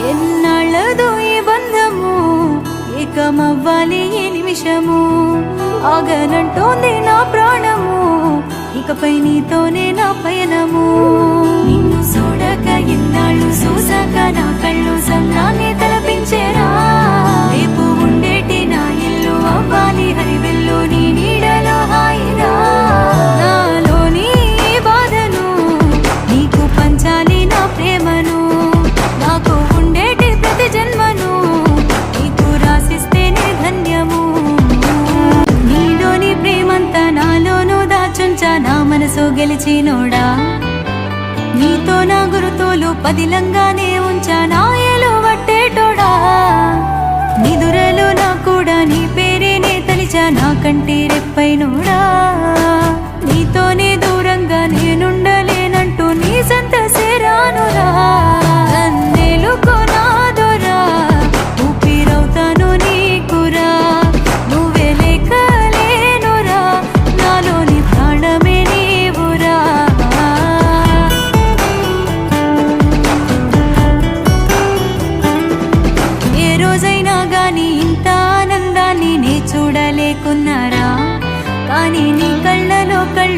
ఎన్నాళ్ళదో ఈ బంధము? ఏకమవ్వాలి ఈ నిమిషము? ఆగనంటోంది నా ప్రాణము. ఇకపై నీతోనే నా పయనము. నిన్ను చూడక ఎన్నాళ్ళు మనసు గెలిచినోడా? నీతో నా గురుతోలు పదిలంగానే ఉంచా నా ఏలు వట్టేటోడా? నిదురలు నా కూడా నీ పేరేనే తలిచా నా కంటి రెప్పైనోడా? నీతోనే దూరంగా నేనుండ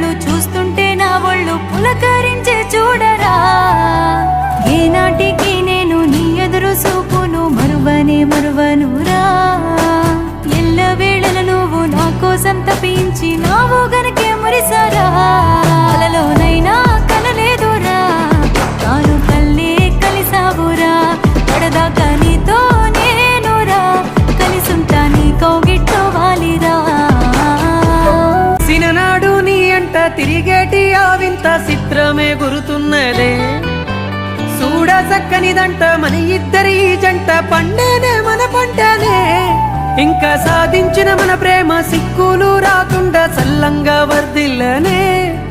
కళ్ళు చూస్తుంటే నా ఒళ్ళు పులకరి తిరిగేటి ఆ వింత చిత్రమే గురుతున్నదే. చూడ చక్కనిదంట మన ఇద్దరి జంట పండేనే మన పంటనే ఇంకా సాధించిన మన ప్రేమ సిక్కులు రాకుండా చల్లంగా వర్దిల్లనే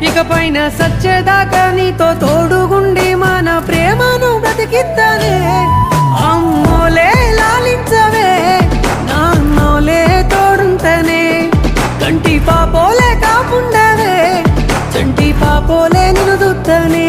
ఇక పైన సచ్చేదాకా నీతో తోడుగుండి మన ప్రేమను బ్రతికిద్దనే. పోలే నిరుదుత్తనే